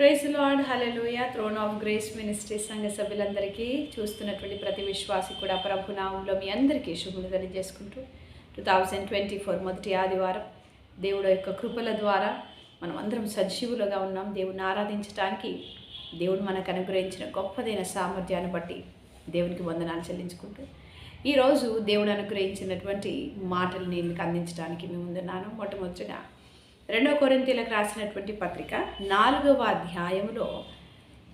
Praise lord hallelujah throne of grace ministry సంఘ సభ్యులందరికీ చూస్తున్నటువంటి ప్రతి విశ్వాసి కూడా ప్రభు నామంలో మీ అందరికీ శుభములు తెలియజేసుకుంటూ టూ థౌజండ్ ట్వంటీ ఫోర్ మొదటి ఆదివారం దేవుడు యొక్క కృపల ద్వారా మనం అందరం సజీవులుగా ఉన్నాం. దేవుని ఆరాధించడానికి దేవుడు మనకు అనుగ్రహించిన గొప్పదైన సామర్థ్యాన్ని బట్టి దేవునికి వందనాలు చెల్లించుకుంటూ ఈరోజు దేవుడు అనుగ్రహించినటువంటి మాటలు నేను మీకు అందించడానికి మీ ముందున్నాను మొట్టమొదటిగా రెండవ కొరింతీలకు రాసినటువంటి పత్రిక నాలుగవ అధ్యాయములో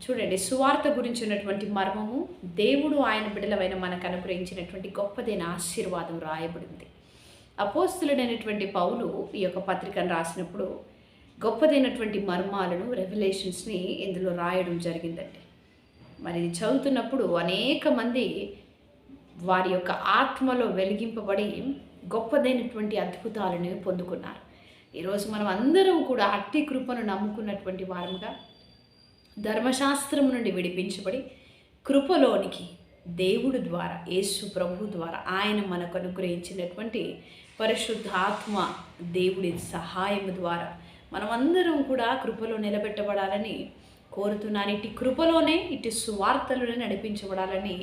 చూడండి సువార్త గురించి ఉన్నటువంటి మర్మము దేవుడు ఆయన బిడలమైన మనకు అనుగ్రహించినటువంటి గొప్పదైన ఆశీర్వాదం రాయబడింది. అపోస్తులుడైనటువంటి పౌలు ఈ యొక్క పత్రికను రాసినప్పుడు గొప్పదైనటువంటి మర్మాలను రెవల్యూషన్స్ని ఇందులో రాయడం జరిగిందండి. మరి ఇది చదువుతున్నప్పుడు అనేక మంది వారి యొక్క ఆత్మలో వెలిగింపబడి గొప్పదైనటువంటి అద్భుతాలను పొందుకున్నారు. ఈరోజు మనం అందరం కూడా అట్టి కృపను నమ్ముకున్నటువంటి వారముగా ధర్మశాస్త్రం నుండి విడిపించబడి కృపలోనికి దేవుడు ద్వారా యేసు ప్రభు ద్వారా ఆయన మనకు అనుగ్రహించినటువంటి పరిశుద్ధాత్మ దేవుడి సహాయం ద్వారా మనమందరం కూడా కృపలో నిలబెట్టబడాలని కోరుతున్నాను. ఇటు కృపలోనే ఇటు సువార్తలోనే నడిపించబడాలని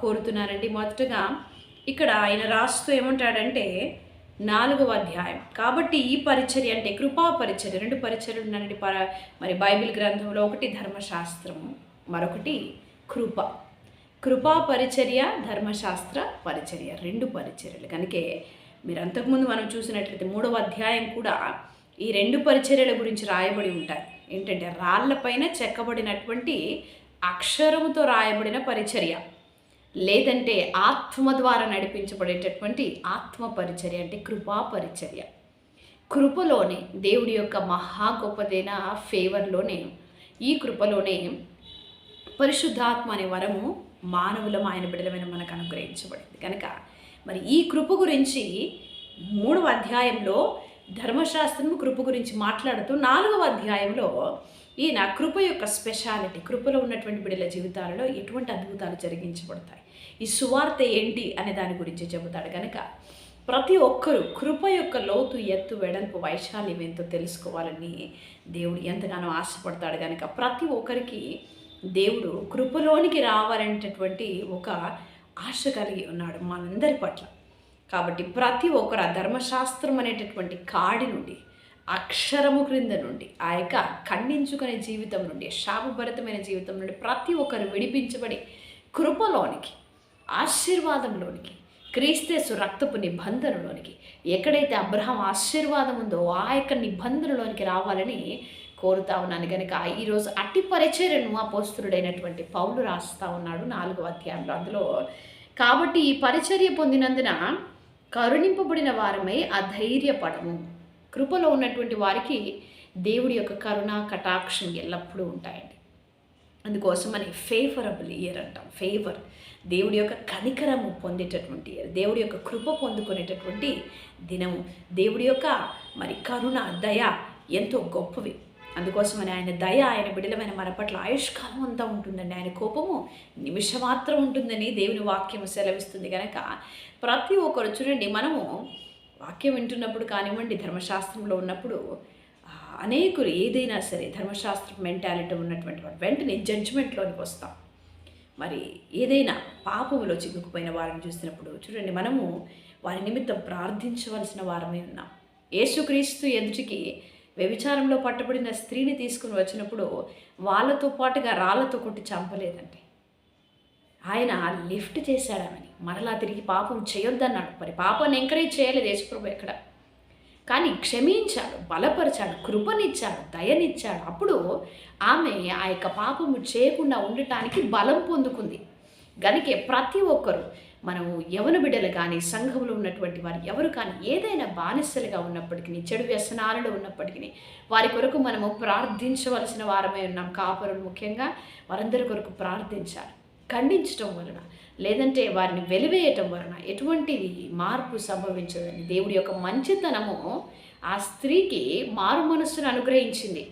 కోరుతున్నానండి. మొదటగా ఇక్కడ ఆయన రాస్తూ ఏమంటాడంటే నాలుగవ అధ్యాయం. కాబట్టి ఈ పరిచర్య అంటే కృపా పరిచర్య. రెండు పరిచర్యలు ఉన్నాయండి. పర మరి బైబిల్ గ్రంథంలో ఒకటి ధర్మశాస్త్రము మరొకటి కృప. కృపా పరిచర్య ధర్మశాస్త్ర పరిచర్య. రెండు పరిచర్యలు. కనుకే మీరు అంతకుముందు మనం చూసినట్లయితే మూడవ అధ్యాయం కూడా ఈ రెండు పరిచర్యల గురించి రాయబడి ఉంటాయి. ఏంటంటే రాళ్ళపైన చెక్కబడినటువంటి అక్షరముతో రాయబడిన పరిచర్య. లేదంటే ఆత్మ ద్వారా నడిపించబడేటటువంటి ఆత్మ పరిచర్య అంటే కృపా పరిచర్య. కృపలోనే దేవుడి యొక్క మహా గొప్పదైన ఫేవర్లోనే ఈ కృపలోనే పరిశుద్ధాత్మ అనే వరము మానవులం ఆయన బిడలమైన మనకు అనుగ్రహించబడింది. కనుక మరి ఈ కృప గురించి మూడవ అధ్యాయంలో ధర్మశాస్త్రము కృప గురించి మాట్లాడుతూ నాలుగవ అధ్యాయంలో ఈయన కృప యొక్క స్పెషాలిటీ కృపలో ఉన్నటువంటి బిడ్డల జీవితాలలో ఎటువంటి అద్భుతాలు జరిగించబడతాయి? ఈ సువార్త ఏంటి అనే దాని గురించి చెబుతాడు కనుక ప్రతి ఒక్కరూ కృప యొక్క లోతు ఎత్తు వెడల్పు వైశాల్యం ఎంతో తెలుసుకోవాలని దేవుడు ఎంతగానో ఆశపడతాడు కనుక ప్రతి ఒక్కరికి దేవుడు కృపలోనికి రావాలనేటటువంటి ఒక ఆశ కలిగి ఉన్నాడు మనందరి పట్ల. కాబట్టి ప్రతి ఒక్కరు ఆ ధర్మశాస్త్రం అనేటటువంటి కాడి నుండి అక్షరము క్రింద నుండి ఆ యొక్క ఖండించుకునే జీవితం నుండి శాపభరితమైన జీవితం నుండి ప్రతి ఒక్కరు విడిపించబడి కృపలోనికి ఆశీర్వాదంలోనికి క్రీస్తేసు రక్తపు నిబంధనలోనికి ఎక్కడైతే అబ్రహం ఆశీర్వాదం ఉందో ఆ యొక్క నిబంధనలోనికి రావాలని కోరుతా ఉన్నాను. కనుక ఈరోజు అట్టి పరిచర్యను అపోస్తుడైనటువంటి పౌలు రాస్తా ఉన్నాడు నాలుగో అధ్యాయంలో. అందులో కాబట్టి ఈ పరిచర్య పొందినందున కరుణింపబడిన వారమై అధైర్యపడము. కృపలో ఉన్నటువంటి వారికి దేవుడి యొక్క కరుణ కటాక్షం ఎల్లప్పుడూ ఉంటాయండి. అందుకోసమని ఫేవరబుల్ ఇయర్ అంటాం. ఫేవర్ దేవుడి యొక్క కనికరము పొందేటటువంటి ఇయర్ దేవుడి యొక్క కృప పొందుకునేటటువంటి దినము. దేవుడి యొక్క మరి కరుణ దయ ఎంతో గొప్పవి. అందుకోసమని ఆయన దయ ఆయన బిడలమైన మన పట్ల ఆయుష్కాలం అంతా ఉంటుందండి. ఆయన కోపము నిమిషమాత్రం ఉంటుందని దేవుని వాక్యం సెలవిస్తుంది కనుక ప్రతి ఒక్కరు చూడండి మనము వాక్యం వింటున్నప్పుడు కానివ్వండి ధర్మశాస్త్రంలో ఉన్నప్పుడు అనేకులు ఏదైనా సరే ధర్మశాస్త్ర మెంటాలిటీ ఉన్నటువంటి వారు వెంటనే జడ్జిమెంట్లోనికి వస్తాం. మరి ఏదైనా పాపములో చిక్కుకుపోయిన వారిని చూసినప్పుడు చూడండి మనము వారి నిమిత్తం ప్రార్థించవలసిన వారమే ఉన్నాం. యేసుక్రీస్తు ఎదుటికి వ్యభిచారంలో పట్టబడిన స్త్రీని తీసుకుని వచ్చినప్పుడు వాళ్ళతో పాటుగా రాళ్ళతో కొట్టి చంపలేదండి. ఆయన లిఫ్ట్ చేశాడామని మరలా తిరిగి పాపం చేయొద్దన్నాడు. మరి పాపాన్ని ఎంకరేజ్ చేయలేదు యేసుప్రభు ఎక్కడ? కానీ క్షమించాడు బలపరిచాడు కృపనిచ్చాడు దయనిచ్చాడు. అప్పుడు ఆమె ఆ యొక్క పాపము చేయకుండా ఉండటానికి బలం పొందుకుంది. గనుకే ప్రతి ఒక్కరూ మనము యవన బిడ్డలు కానీ సంఘంలో ఉన్నటువంటి వారు ఎవరు కానీ ఏదైనా బానిసలుగా ఉన్నప్పటికీ చెడు వ్యసనాలలో ఉన్నప్పటికీ వారి కొరకు మనము ప్రార్థించవలసిన వారమే ఉన్నాం. కాపరులు ముఖ్యంగా వారందరి కొరకు ప్రార్థించాలి. ఖండించటం వలన లేదంటే వారిని వెలివేయటం వలన ఎటువంటి మార్పు సంభవించదని దేవుడి యొక్క మంచితనము ఆ స్త్రీకి మారు మనస్సును అనుగ్రహించింది.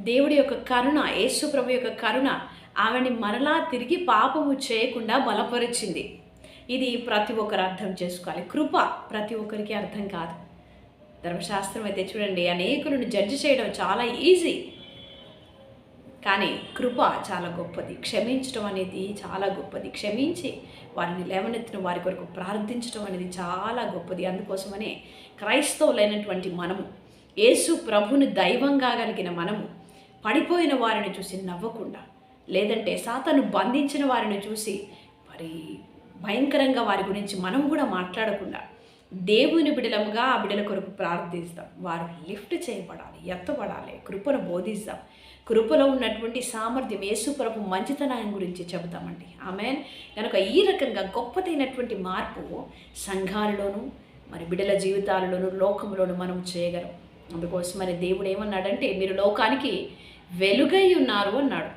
దేవుడి యొక్క కరుణ యేసు ప్రభు యొక్క కరుణ ఆమెని మరలా తిరిగి పాపము చేయకుండా బలపరిచింది. ఇది ప్రతి ఒక్కరు అర్థం చేసుకోవాలి. కృప ప్రతి ఒక్కరికి అర్థం కాదు. ధర్మశాస్త్రం అయితే చూడండి అనేకులను జడ్జి చేయడం చాలా ఈజీ కానీ కృప చాలా గొప్పది. క్షమించడం అనేది చాలా గొప్పది. క్షమించి వారిని లేవనెత్తిన వారి కొరకు ప్రార్థించడం అనేది చాలా గొప్పది. అందుకోసమనే క్రైస్తవులైనటువంటి మనము యేసు ప్రభుని దైవంగా కలిగిన మనము పడిపోయిన వారిని చూసి నవ్వకుండా లేదంటే సాతను బంధించిన వారిని చూసి మరి భయంకరంగా వారి గురించి మనం కూడా మాట్లాడకుండా దేవుని బిడలముగా ఆ బిడల కొరకు ప్రార్థిస్తాం. వారు లిఫ్ట్ చేయబడాలి ఎత్తబడాలి కృపను బోధిస్తాం. కృపలో ఉన్నటువంటి సామర్థ్యం యేసుప్రభు మంచితనాన్ని గురించి చెబుతామండి. ఆమె కనుక ఈ రకంగా గొప్పదైనటువంటి మార్పు సంఘాలలోనూ మరి బిడల జీవితాలలోనూ లోకంలోనూ మనం చేయగలం. అందుకోసం మరి దేవుడు ఏమన్నాడంటే మీరు లోకానికి వెలుగై ఉన్నారు అన్నాడు.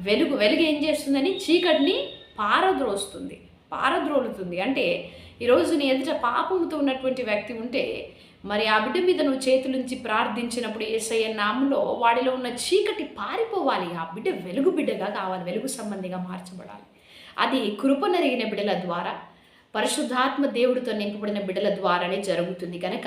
వెలుగు వెలుగు ఏం చేస్తుందని? చీకటిని పారద్రోస్తుంది పారద్రోలుతుంది. అంటే ఈరోజు నీ ఎదుట పాపముతో ఉన్నటువంటి వ్యక్తి ఉంటే మరి ఆ బిడ్డ మీద నువ్వు చేతులుంచి ప్రార్థించినప్పుడు ఏసయ్య నామంలో వాడిలో ఉన్న చీకటి పారిపోవాలి. ఆ బిడ్డ వెలుగు బిడ్డగా కావాలి వెలుగు సంబంధిగా మార్చబడాలి. అది కృపనరిగిన బిడ్డల ద్వారా పరిశుద్ధాత్మ దేవుడితో నింపబడిన బిడ్డల ద్వారానే జరుగుతుంది. కనుక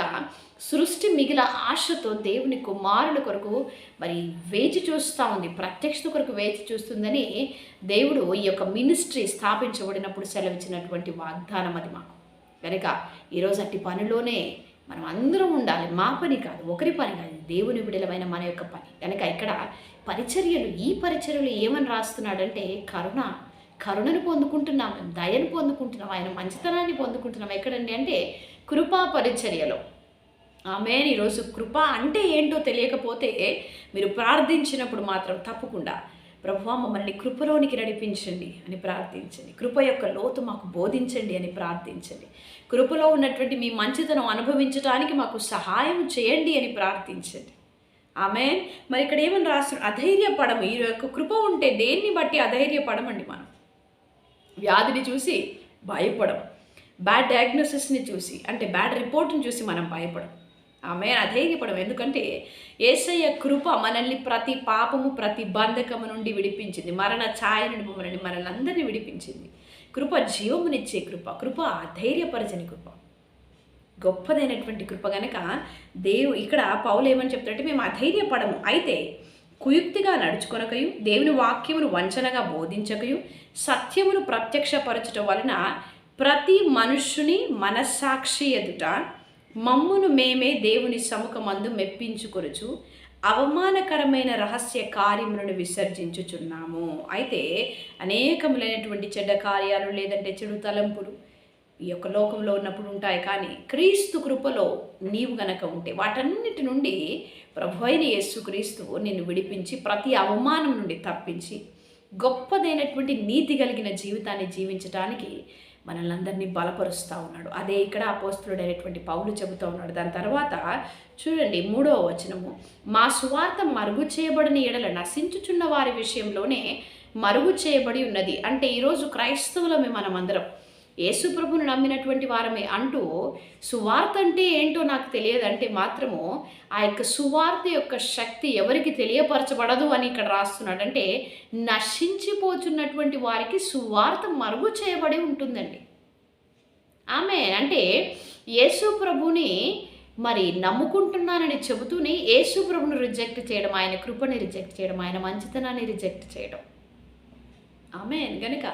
సృష్టి మిగిల ఆశతో దేవుని కుమారుల కొరకు మరి వేచి చూస్తూ ఉంది. ప్రత్యక్షత కొరకు వేచి చూస్తుందని దేవుడు ఈ యొక్క మినిస్ట్రీ స్థాపించబడినప్పుడు సెలవిచ్చినటువంటి వాగ్దానం అది మాకు. కనుక ఈరోజు అట్టి పనిలోనే మనం అందరం ఉండాలి. మా పని కాదు ఒకరి పని కాదు. దేవుని బిడలమైన మన యొక్క పని. కనుక ఇక్కడ పరిచర్యలు ఈ పరిచర్యలు ఏమని రాస్తున్నాడంటే కరుణ. కరుణను పొందుకుంటున్నాం మేము దయను పొందుకుంటున్నాం ఆయన మంచితనాన్ని పొందుకుంటున్నాం. ఎక్కడండి అంటే కృపా పరిచర్యలో. ఆమె ఈరోజు కృప అంటే ఏంటో తెలియకపోతే మీరు ప్రార్థించినప్పుడు మాత్రం తప్పకుండా ప్రభు మమ్మల్ని కృపలోనికి నడిపించండి అని ప్రార్థించండి. కృప యొక్క లోతు మాకు బోధించండి అని ప్రార్థించండి. కృపలో ఉన్నటువంటి మీ మంచితనం అనుభవించడానికి మాకు సహాయం చేయండి అని ప్రార్థించండి. ఆమె మరి ఇక్కడ ఏమని రాస్తున్నారు అధైర్యపడము. ఈ యొక్క కృప ఉంటే దేన్ని బట్టి అధైర్యపడమండి మనం? వ్యాధిని చూసి భయపడం బ్యాడ్ డయాగ్నోసిస్ని చూసి అంటే బ్యాడ్ రిపోర్ట్ని చూసి మనం భయపడం ఆమె అధైర్యపడం ఎందుకంటే ఏసయ్య కృప మనల్ని ప్రతి పాపము ప్రతి బంధకము నుండి విడిపించింది. మరణ ఛాయ నుండి మనల్ని మనల్ని అందరినీ విడిపించింది. కృప జీవమునిచ్చే కృప కృప అధైర్యపరచని కృప. గొప్పదైనటువంటి కృప గనక దేవు ఇక్కడ పౌలు ఏమని చెప్తారంటే మేము అధైర్యపడము. అయితే కుయుక్తిగా నడుచుకొనకయు దేవుని వాక్యమును వంచనగా బోధించకయు సత్యమును ప్రత్యక్షపరచటం వలన ప్రతి మనుష్యుని మనస్సాక్షి ఎదుట మమ్మును మేమే దేవుని సముఖమందు మెప్పించుకొనుచు అవమానకరమైన రహస్య కార్యములను విసర్జించుచున్నాము. అయితే అనేకములైనటువంటి చెడ్డ కార్యాలు లేదంటే చెడు తలంపులు ఈ యొక్క లోకంలో ఉన్నప్పుడు ఉంటాయి. కానీ క్రీస్తు కృపలో నీవు గనక ఉంటే వాటన్నిటి నుండి ప్రభు అయిన యేసు క్రీస్తు నిన్ను విడిపించి ప్రతి అవమానం నుండి తప్పించి గొప్పదైనటువంటి నీతి కలిగిన జీవితాన్ని జీవించడానికి మనల్ని అందరినీ బలపరుస్తూ ఉన్నాడు. అదే ఇక్కడ అపోస్తుడైనటువంటి పౌలు చెబుతూ ఉన్నాడు. దాని తర్వాత చూడండి మూడవ వచనము. మా సువార్త మరుగు చేయబడిన ఎడల నశించుచున్న వారి విషయంలోనే మరుగు చేయబడి ఉన్నది. అంటే ఈరోజు క్రైస్తవులమే మనమందరం. యేసుప్రభుని నమ్మినటువంటి వారమే అంటూ సువార్త అంటే ఏంటో నాకు తెలియదు. అంటే మాత్రము ఆ యొక్క సువార్త యొక్క శక్తి ఎవరికి తెలియపరచబడదు అని ఇక్కడ రాస్తున్నాడు. అంటే నశించిపోతున్నటువంటి వారికి సువార్త మరుగు చేయబడి ఉంటుందండి. ఆమె అంటే యేసు ప్రభుని మరి నమ్ముకుంటున్నానని చెబుతూనే యేసు ప్రభుని రిజెక్ట్ చేయడం ఆయన కృపని రిజెక్ట్ చేయడం ఆయన మంచితనాన్ని రిజెక్ట్ చేయడం. ఆమె కనుక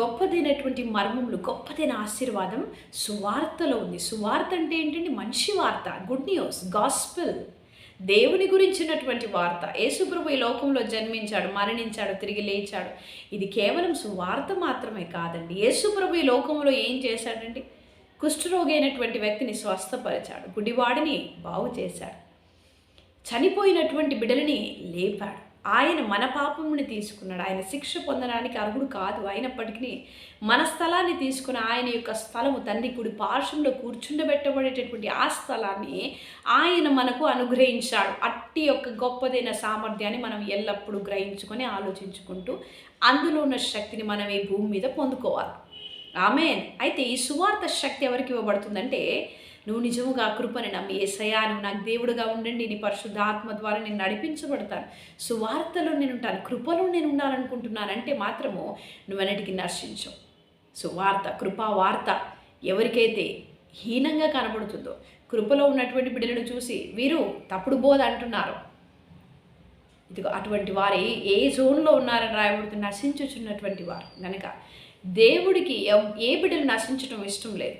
గొప్పదైనటువంటి మర్మములు గొప్పదైన ఆశీర్వాదం సువార్తలో ఉంది. సువార్త అంటే ఏంటంటే మంచి వార్త గుడ్ న్యూస్ గాస్పిల్. దేవుని గురించినటువంటి వార్త. యేసుప్రభు ఈ లోకంలో జన్మించాడు మరణించాడు తిరిగి లేచాడు. ఇది కేవలం సువార్త మాత్రమే కాదండి. యేసుప్రభు ఈ లోకంలో ఏం చేశాడండి? కుష్ఠరోగి అయినటువంటి వ్యక్తిని స్వస్థపరిచాడు. గుడివాడిని బాగు చేశాడు. చనిపోయినటువంటి బిడ్డలని లేపాడు. ఆయన మన పాపముని తీసుకున్నాడు. ఆయన శిక్ష పొందడానికి అర్హుడు కాదు. అయినప్పటికీ మన స్థలాన్ని తీసుకుని ఆయన యొక్క స్థలము తండ్రి కుడి పార్శ్వంలో కూర్చుండబెట్టబడేటటువంటి ఆ స్థలాన్ని ఆయన మనకు అనుగ్రహించాడు. అట్టి యొక్క గొప్పదైన సామర్థ్యాన్ని మనం ఎల్లప్పుడూ గ్రహించుకొని ఆలోచించుకుంటూ అందులో ఉన్న శక్తిని మనం ఈ భూమి మీద పొందుకోవాలి. ఆమె అయితే ఈ సువార్త శక్తి ఎవరికి ఇవ్వబడుతుందంటే నువ్వు నిజముగా కృపని నమ్మి ఏసయా నువ్వు నాకు దేవుడుగా ఉండండి నీ పరిశుద్ధాత్మ ద్వారా నేను నడిపించబడతాను. సువార్తలో నేను ఉంటాను కృపలో నేను ఉండాలనుకుంటున్నానంటే మాత్రము నువ్వన్నిటికీ నర్శించవు సువార్త కృపా వార్త ఎవరికైతే హీనంగా కనబడుతుందో కృపలో ఉన్నటువంటి బిడ్డలను చూసి వీరు తప్పుడు బోధ అంటున్నారు. ఇదిగో అటువంటి వారు ఏ ఏ జోన్లో ఉన్నారని రాయబడుతుంది నశించుచున్నటువంటి వారు. కనుక దేవుడికి ఎవ్- ఏ బిడ్డలు నశించడం ఇష్టం లేదు.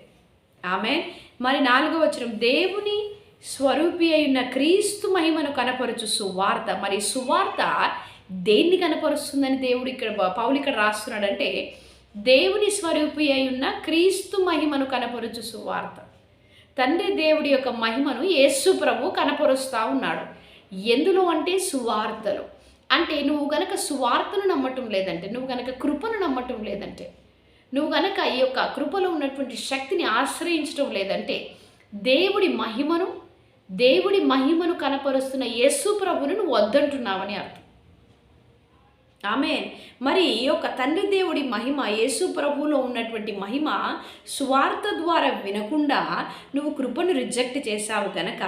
ఆమె మరి నాలుగో వచనం దేవుని స్వరూపి అయిన క్రీస్తు మహిమను కనపరచు సువార్త. మరి సువార్త దేన్ని కనపరుస్తుందని దేవుడు ఇక్కడ పౌలు ఇక్కడ రాస్తున్నాడంటే దేవుని స్వరూపి అయి ఉన్న క్రీస్తు మహిమను కనపరుచు సువార్త. తండ్రి దేవుడి యొక్క మహిమను యేసు ప్రభు కనపరుస్తూ ఉన్నాడు. ఎందులో అంటే సువార్తలు. అంటే నువ్వు గనక సువార్తను నమ్మటం లేదంటే నువ్వు గనక కృపను నమ్మటం లేదంటే నువ్వు గనక ఈ యొక్క కృపలో ఉన్నటువంటి శక్తిని ఆశ్రయించడం లేదంటే దేవుడి మహిమను దేవుడి మహిమను కనపరుస్తున్న యేసు ప్రభును నువ్వు వద్దంటున్నావని అర్థం. ఆమె మరి ఈ యొక్క తండ్రి దేవుడి మహిమ యేసు ప్రభువులో ఉన్నటువంటి మహిమ స్వార్థ ద్వారా వినకుండా నువ్వు కృపను రిజెక్ట్ చేశావు కనుక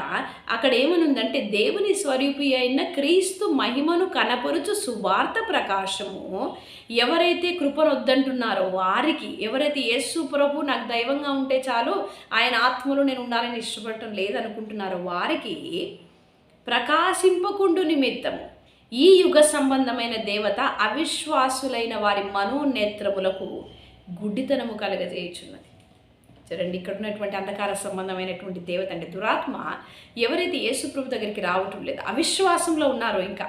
అక్కడ ఏమనుందంటే దేవుని స్వరూపి అయిన క్రీస్తు మహిమను కనపరుచు సువార్త ప్రకాశము. ఎవరైతే కృపను వద్దంటున్నారో వారికి ఎవరైతే యేసు ప్రభు నాకు దైవంగా ఉంటే చాలు ఆయన ఆత్మలో నేను ఉండాలని ఇష్టపడటం లేదనుకుంటున్నారో వారికి ప్రకాశింపకుండు నిమిత్తము. ఈ యుగ సంబంధమైన దేవత అవిశ్వాసులైన వారి మనోనేత్రములకు గుడ్డితనము కలగజేయుచున్నది. చూడండి ఇక్కడ ఉన్నటువంటి అంధకార సంబంధమైనటువంటి దేవత అంటే దురాత్మ ఎవరైతే యేసుప్రభు దగ్గరికి రావటం లేదు అవిశ్వాసంలో ఉన్నారో ఇంకా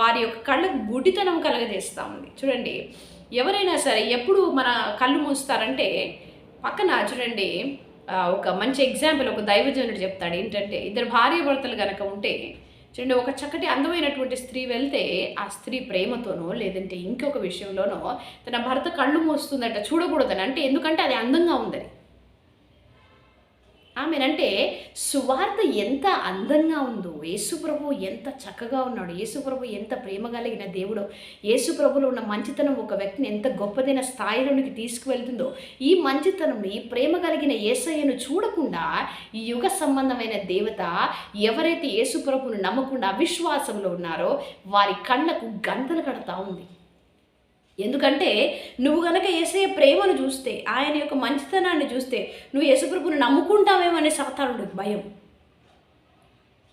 వారి యొక్క కళ్ళకు గుడ్డితనం కలగజేస్తూ ఉంది. చూడండి ఎవరైనా సరే ఎప్పుడు మన కళ్ళు మూస్తారంటే పక్కన చూడండి ఒక మంచి ఎగ్జాంపుల్ ఒక దైవజనుడు చెప్తాడు ఏంటంటే ఇద్దరు భార్య భర్తలు కనుక ఉంటే చూడండి ఒక చక్కటి అందమైనటువంటి స్త్రీ వెళ్తే ఆ స్త్రీ ప్రేమతోనో లేదంటే ఇంకొక విషయంలోనో తన భర్త కళ్ళు మోస్తుందట చూడకూడదని. అంటే ఎందుకంటే అది అందంగా ఉందని. ఆమెనంటే సువార్త ఎంత అందంగా ఉందో యేసుప్రభు ఎంత చక్కగా ఉన్నాడు యేసుప్రభు ఎంత ప్రేమ కలిగిన దేవుడో యేసుప్రభులో ఉన్న మంచితనం ఒక వ్యక్తిని ఎంత గొప్పదైన స్థాయిలోనికి తీసుకువెళ్తుందో ఈ మంచితనం ఈ ప్రేమ కలిగిన యేసయ్యను చూడకుండా ఈ యుగ సంబంధమైన దేవత ఎవరైతే యేసుప్రభును నమ్మకుండా అవిశ్వాసంలో ఉన్నారో వారి కళ్ళకు గంతలు కడతా ఉంది. ఎందుకంటే నువ్వు గనక ఏసయ్య ప్రేమను చూస్తే ఆయన యొక్క మంచితనాన్ని చూస్తే నువ్వు యేసుప్రభుని నమ్ముకుంటావేమనే సాతానుడు భయం.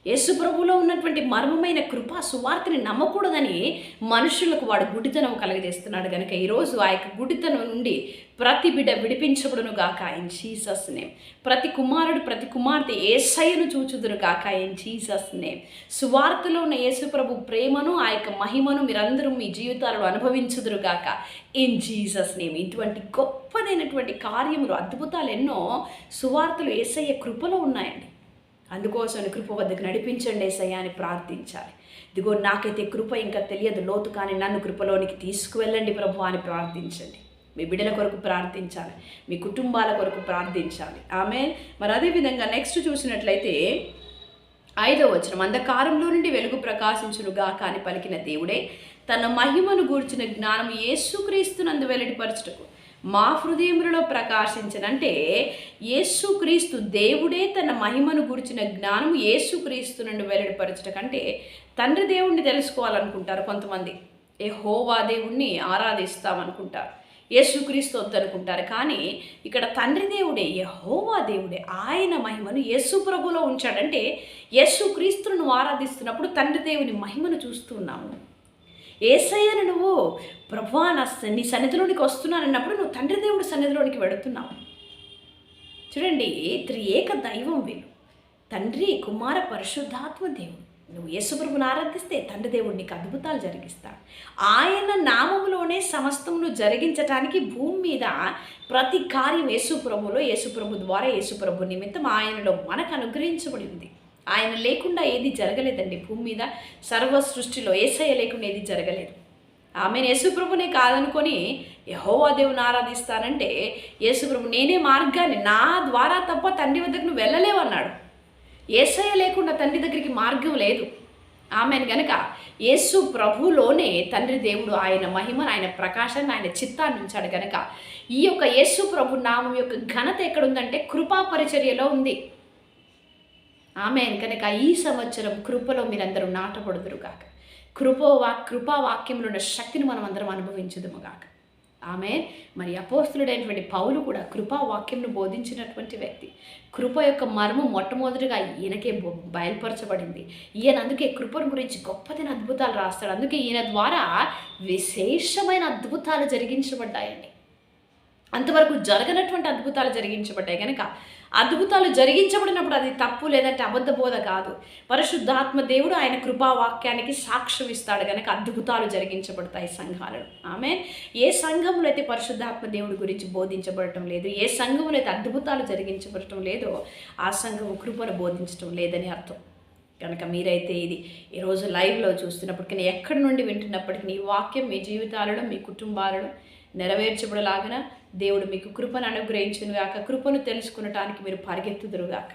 యేసుప్రభులో ఉన్నటువంటి మర్మమైన కృపా సువార్తని నమ్మకూడదని మనుషులకు వాడు గుడితనం కలగజేస్తున్నాడు కనుక ఈరోజు ఆ యొక్క గుడితనం నుండి ప్రతి బిడ్డ విడిపించబడును గాక ఇన్ జీసస్ నేమ్ ప్రతి కుమారుడు ప్రతి కుమార్తె ఏసయ్యను చూచుదును గాక ఇన్ జీసస్ నేమ్ సువార్తలో ఉన్న యేసుప్రభు ప్రేమను ఆ యొక్క మహిమను మీరందరూ మీ జీవితాలలో అనుభవించుదురు గాక ఇన్ జీసస్ నేమ్ ఇటువంటి గొప్పదైనటువంటి కార్యములు అద్భుతాలు ఎన్నో సువార్తలు ఏసయ్య కృపలో ఉన్నాయండి. అందుకోసం కృప వద్దకు నడిపించండి ఏసయ్య అని ప్రార్థించాలి. ఇదిగో నాకైతే కృప ఇంకా తెలియదు లోతు కానీ నన్ను కృపలోనికి తీసుకువెళ్ళండి ప్రభు అని ప్రార్థించండి. మీ బిడ్డల కొరకు ప్రార్థించాలి మీ కుటుంబాల కొరకు ప్రార్థించాలి. ఆమె మరి అదేవిధంగా నెక్స్ట్ చూసినట్లయితే ఐదో వచనం అంధకారంలో నుండి వెలుగు ప్రకాశించునుగా కాని పలికిన దేవుడే తన మహిమను గూర్చిన జ్ఞానం యేసుక్రీస్తునందు వెల్లడిపరచుటకు మా హృదయములలో ప్రకాశించనంటే యేసుక్రీస్తు దేవుడే తన మహిమను గురించిన జ్ఞానం యేసుక్రీస్తు నుండి వెల్లడిపరచటకంటే తండ్రి దేవుణ్ణి తెలుసుకోవాలనుకుంటారు కొంతమంది. ఏ హోవా దేవుణ్ణి ఆరాధిస్తామనుకుంటారు. యేసుక్రీస్తు వద్దనుకుంటారు. కానీ ఇక్కడ తండ్రి దేవుడే యహోవా దేవుడే ఆయన మహిమను యేసు ప్రభులో ఉంచాడంటే యేసుక్రీస్తును ఆరాధిస్తున్నప్పుడు తండ్రి దేవుని మహిమను చూస్తున్నాము ఏసయ్యను నువ్వు ప్రభా నా నీ సన్నిధిలోనికి వస్తున్నానన్నప్పుడు నువ్వు తండ్రి దేవుడి సన్నిధిలోనికి వెడుతున్నావు. చూడండి త్రియేక దైవం వీళ్ళు. తండ్రి కుమార పరిశుద్ధాత్మ దేవుడు. నువ్వు యేసుప్రభుని ఆరాధిస్తే తండ్రి దేవుడు నీకు అద్భుతాలు జరిగిస్తాడు. ఆయన నామములోనే సమస్తమును జరిగించటానికి భూమి మీద ప్రతి కార్యం యేసుప్రభులో యేసుప్రభు ద్వారా యేసుప్రభు నిమిత్తం ఆయనలో మనకు అనుగ్రహించబడి ఉంది ఆయన లేకుండా ఏది జరగలేదండి. భూమి మీద సర్వ సృష్టిలో ఏసయ్య లేకుండా ఏది జరగలేదు. ఆమె యేసుప్రభునే కాదనుకొని యహోవా దేవుని ఆరాధిస్తానంటే యేసుప్రభు నేనే మార్గాన్ని నా ద్వారా తప్ప తండ్రి వద్దకు నువ్వు వెళ్ళలేవన్నాడు ఏసయ్య లేకుండా తండ్రి దగ్గరికి మార్గం లేదు. ఆమెను. గనక యేసు ప్రభులోనే తండ్రి దేవుడు ఆయన మహిమను ఆయన ప్రకాశాన్ని ఆయన చిత్తాన్ని ఉంచాడు గనక ఈ యొక్క యేసు ప్రభు నామం యొక్క ఘనత ఎక్కడుందంటే కృపా పరిచర్యలో ఉంది. ఆమె కనుక ఈ సంవత్సరం కృపలో మీరందరూ నాటపడుదురుగాక కృపో వా కృపా వాక్యంలో ఉన్న శక్తిని మనం అందరం అనుభవించుదుముగాక ఆమె మరి అపోస్తులుడైనటువంటి పౌలు కూడా కృపా వాక్యంను బోధించినటువంటి వ్యక్తి. కృప యొక్క మర్మం మొట్టమొదటిగా ఈయనకే బయలుపరచబడింది. ఈయన అందుకే కృపను గురించి గొప్పదైన అద్భుతాలు రాస్తాడు. అందుకే ఈయన ద్వారా విశేషమైన అద్భుతాలు జరిగించబడ్డాయండి. అంతవరకు జరగనటువంటి అద్భుతాలు జరిగించబడ్డాయి. కనుక అద్భుతాలు జరిగించబడినప్పుడు అది తప్పు లేదంటే అబద్ధ బోధ కాదు. పరిశుద్ధాత్మ దేవుడు ఆయన కృపావాక్యానికి సాక్ష్యం ఇస్తాడు. కనుక అద్భుతాలు జరిగించబడతాయి సంఘాలను ఆమె ఏ సంఘంలో అయితే పరిశుద్ధాత్మ దేవుడి గురించి బోధించబడటం లేదు ఏ సంఘంలో అయితే అద్భుతాలు జరిగించబడటం లేదో ఆ సంఘం కృపను బోధించడం లేదని అర్థం. కనుక మీరైతే ఇది ఈరోజు లైవ్లో చూస్తున్నప్పటికీ ఎక్కడి నుండి వింటున్నప్పటికీ ఈ వాక్యం మీ జీవితాలలో మీ కుటుంబాలలో నెరవేర్చబడలాగన దేవుడు మీకు కృపను అనుగ్రహించును గాక. కృపను తెలుసుకునటానికి మీరు పరిగెత్తుదురుగాక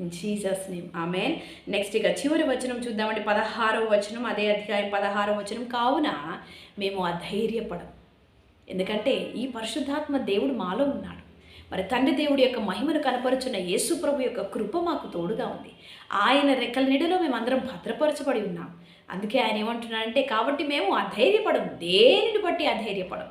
జీసస్ నేమ్ ఆమె నెక్స్ట్ ఇక చివరి వచనం చూద్దామండి. పదహారవ వచనం అదే అధ్యాయం పదహారవ వచనం. కావున మేము అధైర్యపడం ఎందుకంటే ఈ పరిశుద్ధాత్మ దేవుడు మాలో ఉన్నాడు. మరి తండ్రి దేవుడి యొక్క మహిమను కనపరుచున్న యేసు ప్రభు యొక్క కృప మాకు తోడుగా ఉంది. ఆయన రెక్కల నీడలో మేమందరం భద్రపరచబడి ఉన్నాం. అందుకే ఆయన ఏమంటున్నారంటే కాబట్టి మేము అధైర్యపడం దేనిని బట్టి అధైర్యపడం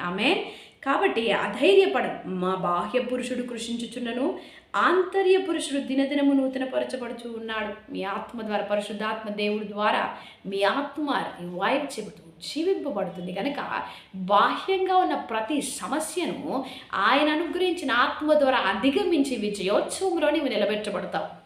ఆమె కాబట్టి అధైర్యపడం మా బాహ్య పురుషుడు కృషించుచున్నను ఆంతర్య పురుషుడు దినదినము నూతనపరచబడుచు ఉన్నాడు. మీ ఆత్మ ద్వారా పరిశుద్ధాత్మ దేవుడి ద్వారా మీ ఆత్మ రివైవ్ చెబుతూ జీవింపబడుతుంది. కనుక బాహ్యంగా ఉన్న ప్రతి సమస్యను ఆయన అనుగ్రహించిన ఆత్మ ద్వారా అధిగమించి విజయోత్సవంలో నువ్వు నిలబెట్టబడతావు.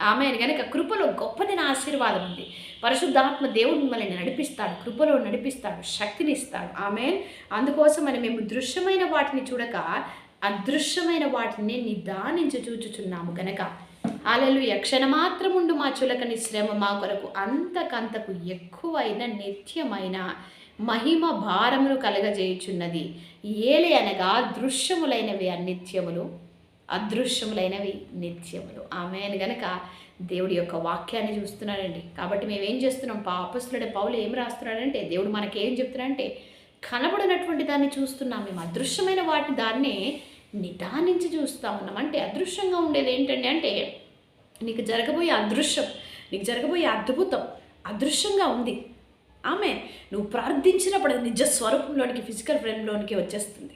ఆమె కనుక కృపలో గొప్పదైన ఆశీర్వాదం ఉంది. పరిశుద్ధాత్మ దేవుడు మిమ్మల్ని నడిపిస్తాడు. కృపలో నడిపిస్తాడు. శక్తిని ఇస్తాడు ఆమె అందుకోసం అని మేము దృశ్యమైన వాటిని చూడక అదృశ్యమైన వాటిని నిదానించి చూచుచున్నాము గనక. అలలు యక్షణ మాత్రముండు మా చులకని శ్రమ మా కొరకు అంతకంతకు ఎక్కువైన నిత్యమైన మహిమ భారమును కలగజేయుచున్నది. ఏలే అనగా దృశ్యములైనవి అనిత్యములు. అదృశ్యములైనవి నిత్యములు. ఆమె గనక దేవుడి యొక్క వాక్యాన్ని చూస్తున్నాడండి. కాబట్టి మేము ఏం చేస్తున్నాం? పాపస్తులుడే పౌలు ఏం రాస్తున్నాడంటే దేవుడు మనకి ఏం చెప్తున్నాడంటే కనబడినటువంటి దాన్ని చూస్తున్నాం. మేము అదృశ్యమైన వాటి దాన్ని నిదానించి చూస్తూ ఉన్నాం. అంటే అదృశ్యంగా ఉండేది ఏంటండి అంటే నీకు జరగబోయే అదృశ్యం నీకు జరగబోయే అద్భుతం అదృశ్యంగా ఉంది. ఆమె నువ్వు ప్రార్థించినప్పుడు అది నిజ స్వరూపంలోనికి ఫిజికల్ ఫ్రెండ్లోనికి వచ్చేస్తుంది.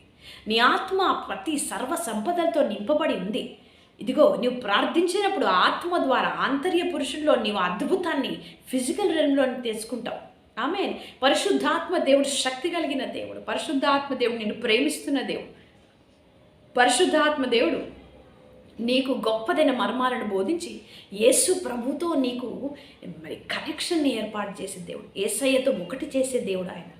నీ ఆత్మ ప్రతి సర్వ సంపదలతో నింపబడి ఉంది. ఇదిగో నువ్వు ప్రార్థించినప్పుడు ఆత్మ ద్వారా ఆంతర్య పురుషుల్లో నీవు అద్భుతాన్ని ఫిజికల్ రంగంలో తెచ్చుకుంటావు ఆమె పరిశుద్ధాత్మ దేవుడు శక్తి కలిగిన దేవుడు. పరిశుద్ధాత్మ దేవుడు నిన్ను ప్రేమిస్తున్న దేవుడు. పరిశుద్ధాత్మ దేవుడు నీకు గొప్పదైన మర్మాలను బోధించి యేసు ప్రభుతో నీకు మరి కనెక్షన్ని ఏర్పాటు చేసే దేవుడు. ఏసయ్యతో ఒకటి చేసే దేవుడు ఆయన.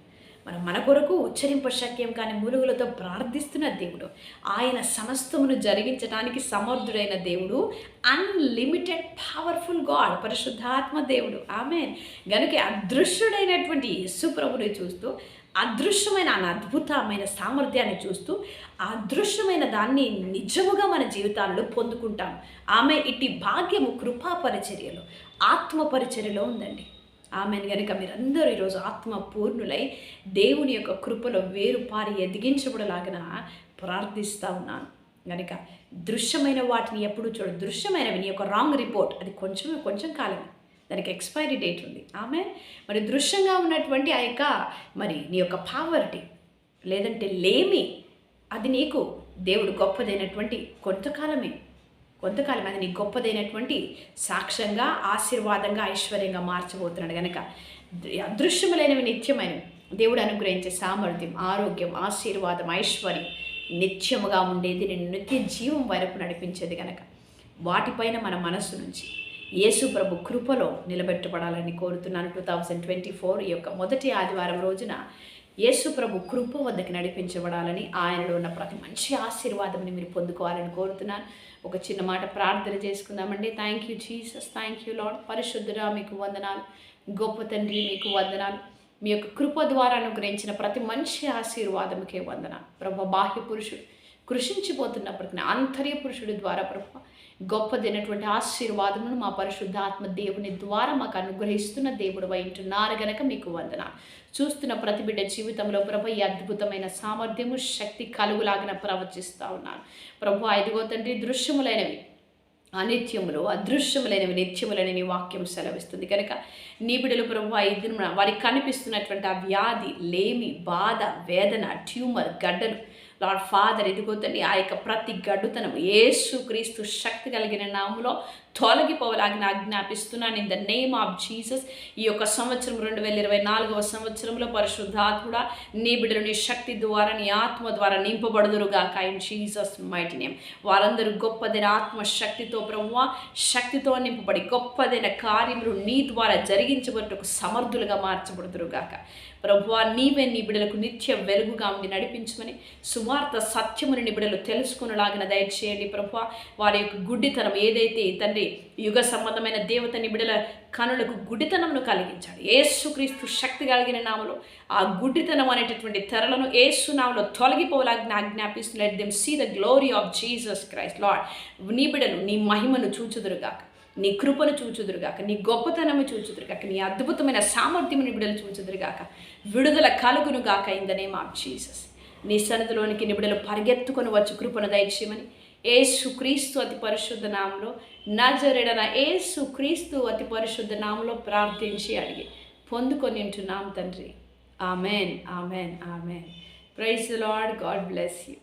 మనం మన కొరకు ఉచ్చరింప శక్యం కాని మూలుగులతో ప్రార్థిస్తున్న దేవుడు. ఆయన సమస్తమును జరిగించడానికి సమర్థుడైన దేవుడు అన్లిమిటెడ్ పవర్ఫుల్ గాడ్ పరిశుద్ధాత్మ దేవుడు. ఆమె గనుక అదృశ్యుడైనటువంటి యేసుప్రభుని చూస్తూ అదృశ్యమైన ఆ అద్భుతమైన సామర్థ్యాన్ని చూస్తూ ఆ అదృశ్యమైన దాన్ని నిజముగా మన జీవితాల్లో పొందుకుంటాం. ఆమె ఇట్టి భాగ్యము కృపా పరిచర్యలో ఆత్మ పరిచర్యలో ఉందండి. ఆమెను. గనుక మీరందరూ ఈరోజు ఆత్మ పూర్ణులై దేవుని యొక్క కృపలో వేరు పారి ఎదిగించబడలాగిన ప్రార్థిస్తూ ఉన్నాను. కనుక దృశ్యమైన వాటిని ఎప్పుడు చూడ. దృశ్యమైనవి నీ యొక్క రాంగ్ రిపోర్ట్. అది కొంచెం కొంచెం కాలమే. దానికి ఎక్స్పైరీ డేట్ ఉంది. ఆమె మరి దృశ్యంగా ఉన్నటువంటి ఆ యొక్క మరి నీ యొక్క పావర్టీ లేదంటే లేమి అది నీకు దేవుడు గొప్పదైనటువంటి కొంతకాలమే. కొంతకాలం అది నీ గొప్పదైనటువంటి సాక్ష్యంగా ఆశీర్వాదంగా ఐశ్వర్యంగా మార్చబోతున్నాడు కనుక అదృశ్యములైనవి నిత్యమైనవి. దేవుడు అనుగ్రహించే సామర్థ్యం ఆరోగ్యం ఆశీర్వాదం ఐశ్వర్యం నిత్యముగా ఉండేది నేను నిత్య జీవం వరకు నడిపించేది కనుక వాటిపైన మన మనస్సు నుంచి యేసు ప్రభు కృపలో నిలబెట్టబడాలని కోరుతున్నాను. టూ థౌజండ్ ట్వంటీ ఫోర్ యొక్క మొదటి ఆదివారం రోజున యేసు ప్రభు కృప వద్దకు నడిపించబడాలని ఆయనలో ఉన్న ప్రతి మంచి ఆశీర్వాదంని మీరు పొందుకోవాలని కోరుతున్నాను. ఒక చిన్న మాట ప్రార్థన చేసుకుందామండి. Thank you Jesus thank you lord పరిశుద్ధురా మీకు వందనాలు. గొప్ప తండ్రి మీకు వందనాలు. మీ యొక్క కృప ద్వారా అనుగ్రహించిన ప్రతి మంచి ఆశీర్వాదముకే వందన ప్రభు బాహ్య పురుషుడు కృషించిపోతున్నప్పటికీ ఆంతర్య పురుషుడి ద్వారా ప్రభు గొప్పదైనటువంటి ఆశీర్వాదమును మా పరిశుద్ధ ఆత్మ దేవుని ద్వారా మాకు అనుగ్రహిస్తున్న దేవుడు వింటున్నారు గనక మీకు వందన చూస్తున్న ప్రతి బిడ్డ జీవితంలో ప్రభు ఈ అద్భుతమైన సామర్థ్యము శక్తి కలుగులాగిన ప్రవచిస్తూ ఉన్నాను ప్రభు ఐదుగో తండ్రి దృశ్యములైనవి అనిత్యములు అదృశ్యములైనవి నిత్యములని వాక్యం సెలవిస్తుంది కనుక నీ బిడ్డలు ప్రభు ఐదు వారికి కనిపిస్తున్నటువంటి ఆ వ్యాధి లేమి బాధ వేదన ట్యూమర్ గడ్డలు. లార్డ్ ఫాదర్ ఇదిగో ఆ యొక్క ప్రతి గడ్డుతనం యేసు క్రీస్తు శక్తి కలిగిన నాములో తొలగిపోవలాగిన ఆజ్ఞాపిస్తున్నాను. In the name of Jesus ఈ యొక్క సంవత్సరం రెండు వేల ఇరవై నాలుగవ సంవత్సరంలో పరిశుద్ధాత్ముడ నీ బిడ్డలు నీ శక్తి ద్వారా నీ ఆత్మ ద్వారా నింపబడుదురుగాక ఇన్ జీసస్ మైటి నేమ్ వారందరూ గొప్పదైన ఆత్మ శక్తితో ప్రభువ శక్తితో నింపబడి గొప్పదైన కార్యములు నీ ద్వారా జరిగి జరిగించబట్టుకు సమర్థులుగా మార్చబడుదురుగాక ప్రభువా నీవే నీ బిడ్డలకు నిత్య వెలుగుగా ఉండి నడిపించమని సువార్త సత్యముని నీ బిడ్డలు తెలుసుకునేలాగిన దయచేయండి ప్రభువ. వారి యొక్క గుడ్డితనం ఏదైతే తండ్రి యుగ సంబంధమైన దేవత నీ బిడ్డల కనులకు గుడ్డితనమును కలిగించాడు. ఏసుక్రీస్తు శక్తి కలిగిన నామలో ఆ గుడ్డితనం అనేటటువంటి తెరలను ఏసు నామలో తొలగిపోలాగిన ఆజ్ఞాపిస్తున్న let them see the glory of Jesus Christ. Lord నీ బిడలు నీ మహిమను చూచుదురుగాక నీ కృపను చూచుదురుగాక నీ గొప్పతనము చూచుదురుగాక నీ అద్భుతమైన సామర్థ్యముని బిడలు చూచుదురుగాక విడుదల కలుగునుగాక in the name of Jesus నీ సన్నిధిలోనికి నిబిడలు పరిగెత్తుకొని వచ్చి కృపను దయచేయమని ఏసు క్రీస్తు అతి పరిశుద్ధ నామంలో నజరెడన ఏసు క్రీస్తు అతి పరిశుద్ధ నామంలో ప్రార్థించి అడిగి పొందుకొని ఉంటున్నాం తండ్రి. Amen amen amen. Praise lord god bless you